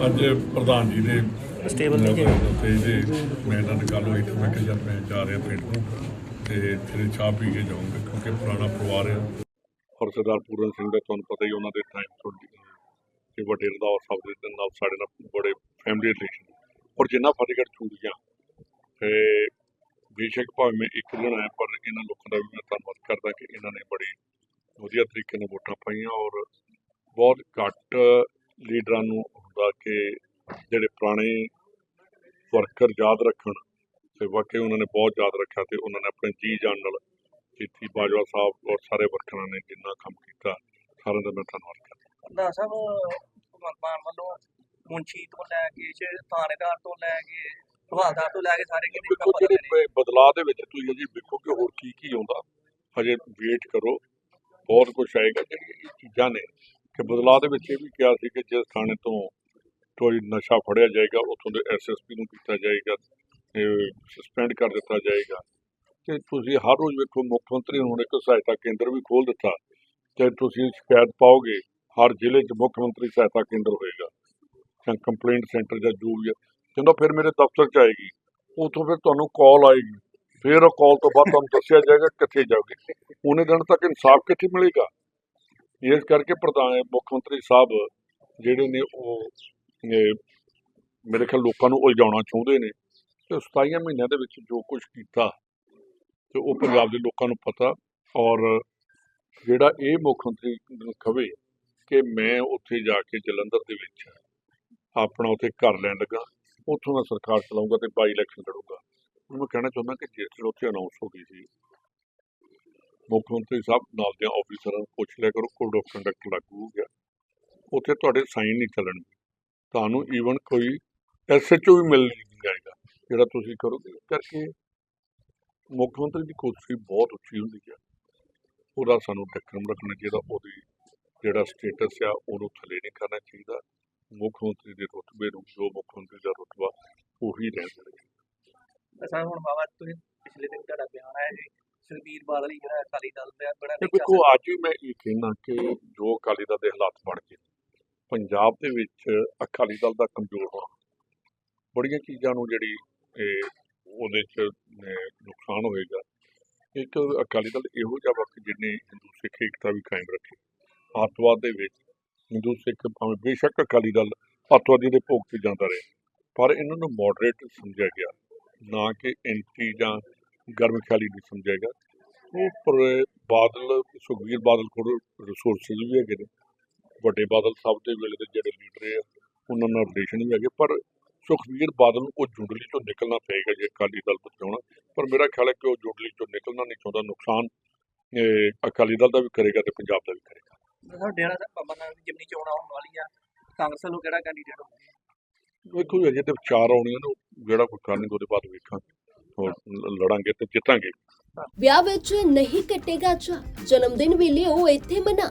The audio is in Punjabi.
ਅੱਜ ਪ੍ਰਧਾਨ ਜੀ ਦੇ ਸਟੇਬਲ ਨਹੀਂ ਤੇ ਇਹਦੇ ਮੈਂ ਇਹਨਾਂ ਨਾਲ ਗੱਲ ਹੋਈ ਤੇ ਮੈਂ ਕਿਹਾ ਯਾਰ ਮੈਂ ਜਾ ਰਿਹਾ ਪਿੰਡ ਨੂੰ ਤੇ ਤੇਰੇ ਚਾਹ ਪੀ ਕੇ ਜਾਊਂਗਾ ਕਿਉਂਕਿ ਪੁਰਾਣਾ ਪਰਿਵਾਰ ਹੈ ਔਰ ਸਰਦਾਰ ਪੂਰਨ ਸਿੰਘ ਦਾ ਤੁਹਾਨੂੰ ਪਤਾ ਹੀ ਉਹਨਾਂ ਦੇ ਟਾਈਮ ਤੋਂ ਕਿ ਵੱਡੇ ਰਦਾਵਾ ਸਾਹਿਬ ਦੇ ਨਾਲ ਸਾਡੇ ਨਾਲ ਬੜੇ ਫੈਮਿਲੀ ਰਿਲੇਸ਼ਨ ਔਰ ਜਿੰਨਾ ਫਤਿਹਗੜ੍ਹ ਚੂੜੀਆਂ ਤੇ ਬੇਸ਼ੱਕ ਭਾਵੇਂ ਮੈਂ ਇੱਕ ਦਿਨ ਆਇਆ ਪਰ ਇਹਨਾਂ ਲੋਕਾਂ ਦਾ ਵੀ ਮੈਂ ਧੰਨਵਾਦ ਕਰਦਾ ਕਿ ਇਹਨਾਂ ਨੇ ਬੜੀ ਵਧੀਆ ਤਰੀਕੇ ਨਾਲ ਵੋਟਾਂ ਪਾਈਆਂ ਔਰ ਬਹੁਤ ਘੱਟ ਲੀਡਰਾਂ ਨੂੰ ਕਿ ਜਿਹੜੇ ਪੁਰਾਣੇ ਵਰਕਰ ਯਾਦ ਰੱਖਣ ਤੇ ਵਾਕਈ ਉਹਨਾਂ ਨੇ ਬਹੁਤ ਯਾਦ ਰੱਖਿਆ ਤੇ ਉਹਨਾਂ ਨੇ ਆਪਣੇ ਜੀ ਜਾਨ ਨਾਲ ਜੀਤੀ ਬਾਜਵਾ ਸਾਹਿਬ ਔਰ ਸਾਰੇ ਵਰਕਰਾਂ ਨੇ ਜਿੰਨਾ ਕੰਮ ਕੀਤਾ ਸਾਰਿਆਂ ਦਾ ਮੈਂ ਧੰਨਵਾਦ ਕਰਦਾ। ਦਾ ਸਾਹਿਬ ਭਗਵੰਤ ਮਾਨ ਵੱਲੋਂ ਮੁੰਸ਼ੀ ਤੋਂ ਲੈ ਕੇ ਥਾਣੇਦਾਰ ਤੋਂ ਲੈ ਕੇ ਹਵਾਲਦਾਰ ਤੋਂ ਲੈ ਕੇ ਸਾਰੇ ਕਿਤੇ ਕੰਮ ਬਦਲੇ ਜਿਹੜੇ ਬਦਲਾਅ ਦੇ ਵਿੱਚ ਤੁਸੀਂ ਅਜੇ ਵੇਖੋ ਕਿ ਹੋਰ ਕੀ ਕੀ ਆਉਂਦਾ। ਹਜੇ ਵੇਟ ਕਰੋ ਬਹੁਤ ਕੁਝ ਆਏਗਾ ਜਿਹੜੀਆਂ ਇਹ ਚੀਜ਼ਾਂ ਨੇ। ਕਿ ਬਦਲਾਅ ਦੇ ਵਿੱਚ ਇਹ ਵੀ ਕਿਹਾ ਸੀ ਕਿ ਜਿਸ ਥਾਣੇ ਤੋਂ ਕੋਈ ਨਸ਼ਾ ਫੜਿਆ ਜਾਏਗਾ, ਉੱਥੋਂ ਦੇ ਐਸਐਸਪੀ ਨੂੰ ਕੀਤਾ ਜਾਏਗਾ ਸਸਪੈਂਡ ਕਰ ਦਿੱਤਾ ਜਾਏਗਾ। ਤੇ ਤੁਸੀਂ ਹਰ ਰੋਜ਼ ਵੇਖੋ, ਮੁੱਖ ਮੰਤਰੀ ਹੁਣ ਇੱਕ ਸਹਾਇਤਾ ਕੇਂਦਰ ਵੀ ਖੋਲ ਦਿੱਤਾ। ਤੇ ਤੁਸੀਂ ਸ਼ਿਕਾਇਤ ਪਾਓਗੇ, ਹਰ ਜ਼ਿਲ੍ਹੇ 'ਚ ਮੁੱਖ ਮੰਤਰੀ ਸਹਾਇਤਾ ਕੇਂਦਰ ਹੋਏਗਾ। ਜਾਂ ਕੰਪਲੇਂਟ ਸੈਂਟਰ ਜਾਂ ਜੋ ਵੀ ਹੈ ਕਹਿੰਦਾ ਫਿਰ ਮੇਰੇ ਦਫ਼ਤਰ 'ਚ ਆਏਗੀ। ਉਥੋਂ ਫਿਰ ਤੁਹਾਨੂੰ ਕਾਲ ਆਏਗੀ। ਫਿਰ ਉਹ ਕਾਲ ਤੋਂ ਬਾਅਦ ਤੁਹਾਨੂੰ ਦੱਸਿਆ ਜਾਏਗਾ ਕਿੱਥੇ ਜਾਓਗੇ। ਉਹਨੇ ਦਿਨ ਤੱਕ ਇਨਸਾਫ ਕਿੱਥੇ ਮਿਲੇਗਾ? ਇਸ ਕਰਕੇ ਪ੍ਰਧਾਨ ਮੁੱਖ ਮੰਤਰੀ ਸਾਹਿਬ ਜਿਹੜੇ ਨੇ ਉਹ ਮੇਰੇ ਖਿਆਲ ਲੋਕਾਂ ਨੂੰ ਉਲਝਾਉਣਾ ਚਾਹੁੰਦੇ ਨੇ। ਤੇ 27 ਮਹੀਨਿਆਂ ਦੇ ਵਿੱਚ ਜੋ ਕੁਝ ਕੀਤਾ, ਤੇ ਉਹ ਪੰਜਾਬ ਦੇ ਲੋਕਾਂ ਨੂੰ ਪਤਾ ਔਰ ਜਿਹੜਾ ਇਹ ਮੁੱਖ ਮੰਤਰੀ ਨੂੰ ਕਵੇ ਕਿ ਮੈਂ ਉੱਥੇ ਜਾ ਕੇ ਜਲੰਧਰ ਦੇ ਵਿੱਚ ਆਪਣਾ ਉੱਥੇ ਘਰ ਲੈਣ ਲੱਗਾ, ਉੱਥੋਂ ਮੈਂ ਸਰਕਾਰ ਚਲਾਉਂਗਾ ਤੇ ਬਾਈ ਇਲੈਕਸ਼ਨ ਲੜੂੰਗਾ। ਹੁਣ ਮੈਂ ਕਹਿਣਾ ਚਾਹੁੰਦਾ ਕਿ ਜਿਸ ਦਿਨ ਉੱਥੇ ਅਨਾਉਂਸ ਹੋ ਗਈ ਸੀ, ਮੁੱਖ ਮੰਤਰੀ ਸਾਹਿਬ ਨਾਲ ਦੇ ਆਫੀਸਰਾਂ ਨੂੰ ਪੁੱਛ ਲਿਆ ਕਰੋ ਕੋਡ ਆਫ ਕੰਡਕਟ ਲਾਗੂ ਹੋ ਗਿਆ। ਉੱਥੇ ਤੁਹਾਡੇ ਸਾਈਨ ਨਹੀਂ ਚੱਲਣਗੇ। ਤੁਹਾਨੂੰ ਈਵਨ ਕੋਈ ਐਸਐਚਓ ਵੀ ਮਿਲ ਨਹੀਂ ਜਾਏਗਾ ਜਿਹੜਾ ਤੁਸੀਂ ਕਰੋਗੇ। ਇਸ ਕਰਕੇ ਮੁੱਖ ਮੰਤਰੀ ਦੀ ਕੁਰਸੀ ਬਹੁਤ ਉੱਚੀ ਹੁੰਦੀ ਹੈ। ਉਹਦਾ ਸਾਨੂੰ ਟੱਕਰਮ ਰੱਖਣਾ ਚਾਹੀਦਾ ਉਹਦੀ ਜਿਹੜਾ ਸਟੇਟਸ ਆ ਉਹਨੂੰ ਥੱਲੇ ਨਹੀਂ ਕਰਨਾ ਚਾਹੀਦਾ। ਮੁੱਖ ਮੰਤਰੀ ਦੇ ਰੁਤਬੇ ਨੂੰ ਜੋ ਮੁੱਖ ਮੰਤਰੀ ਦਾ ਰੁਤਬਾ ਉਹੀ ਰਹਿਣ ਦੇਣਾ ਸਰ ਹੁਣ ਬਾਬਾ ਤੁਸੀਂ ਪਿਛਲੇ ਦਿਨ ਤੁਹਾਡਾ ਬਿਆਨ ਆਇਆ ਜੀ ਸੁਖਬੀਰ ਬਾਦਲ ਜਿਹੜਾ ਅਕਾਲੀ ਦਲ ਦਾ ਬੜਾ ਦੇਖੋ ਅੱਜ ਵੀ ਮੈਂ ਇਹ ਕਹਿਣਾ ਕਿ ਜੋ ਅਕਾਲੀ ਦਲ ਦੇ ਹਾਲਾਤ ਬਣ ਗਏ ਪੰਜਾਬ ਦੇ ਵਿੱਚ ਅਕਾਲੀ ਦਲ ਦਾ ਕਮਜ਼ੋਰ ਹੋਣਾ। ਬੜੀਆਂ ਚੀਜ਼ਾਂ ਨੂੰ ਜਿਹੜੀ ਉਹਦੇ ਚ ਨੁਕਸਾਨ ਹੋਏਗਾ। ਇੱਕ ਅਕਾਲੀ ਦਲ ਇਹੋ ਜਿਹਾ ਵਕਤ ਜਿਹਨੇ ਹਿੰਦੂ ਸਿੱਖ ਏਕਤਾ ਵੀ ਕਾਇਮ ਰੱਖੀ। ਅੱਤਵਾਦ ਦੇ ਵਿੱਚ ਹਿੰਦੂ ਸਿੱਖ ਭਾਵੇਂ ਬੇਸ਼ੱਕ ਅਕਾਲੀ ਦਲ ਅੱਤਵਾਦੀ ਦੇ ਭੋਗ ਤੇ ਜਾਂਦਾ ਰਿਹਾ, ਪਰ ਇਹਨਾਂ ਨੂੰ ਮੋਡਰੇਟ ਸਮਝਿਆ ਗਿਆ। ਨਾ ਕਿ ਐਂਟੀ ਜਾਂ ਗਰਮ ਖਿਆਲੀ ਨਹੀਂ ਸਮਝਿਆ ਗਿਆ। ਉਹ ਪਰ ਬਾਦਲ ਸੁਖਬੀਰ ਬਾਦਲ ਕੋਲ ਰਿਸੋਰਸਸ ਵੀ ਹੈਗੇ ਨੇ। ਵੱਡੇ ਬਾਦਲ ਸਾਹਿਬ ਦੇ ਵੇਲੇ ਦੇ ਜਿਹੜੇ ਲੀਡਰ ਆ ਉਹਨਾਂ ਨਾਲ ਰਿਲੇਸ਼ਨ ਵੀ ਹੈਗੇ ਪਰ ਸੁਖਬੀਰ ਬਾਦਲ ਨੂੰ ਉਹ ਜੁੰਡਲੀ ਚੋਂ ਨਿਕਲਣਾ ਪਏਗਾ ਜੇ ਅਕਾਲੀ ਦਲ ਬਚਾਉਣਾ ਪਰ ਮੇਰਾ ਖਿਆਲ ਹੈ ਕਿ ਉਹ ਜੁੰਡਲੀ ਚੋਂ ਨਿਕਲਣਾ ਨਹੀਂ ਚਾਹੁੰਦਾ ਨੁਕਸਾਨ ਇਹ ਅਕਾਲੀ ਦਲ ਦਾ ਵੀ ਕਰੇਗਾ ਤੇ ਪੰਜਾਬ ਦਾ ਵੀ ਕਰੇਗਾ। ਸਰ ਡੇਰਾ ਸਾਹਿਬ ਬਾਬਾ ਦੀ ਜਿਮਨੀ ਚੋਣ ਆਉਣ ਵਾਲੀ ਆ ਕਾਂਗਰਸ ਵੱਲੋਂ ਕਿਹੜਾ ਕੈਂਡੀਡੇਟ ਹੋਊਗਾ? ਵੇਖੋ ਅਜੇ ਤੇ ਚਾਰ ਆਉਣੀਆਂ ਨੇ ਉਹ ਜਿਹੜਾ ਕੋਈ ਕਰਨਗੇ ਉਹਦੇ ਬਾਅਦ ਵੇਖਾਂਗੇ ਹੋਰ ਲੜਾਂਗੇ ਤੇ ਜਿੱਤਾਂਗੇ। ਵਿਆਹ ਵਿੱਚ ਨਹੀਂ ਕੱਟੇਗਾ ਚਾ ਜਨਮ ਦਿਨ ਵੀ ਲਿਓ ਇੱਥੇ ਮਨਾ।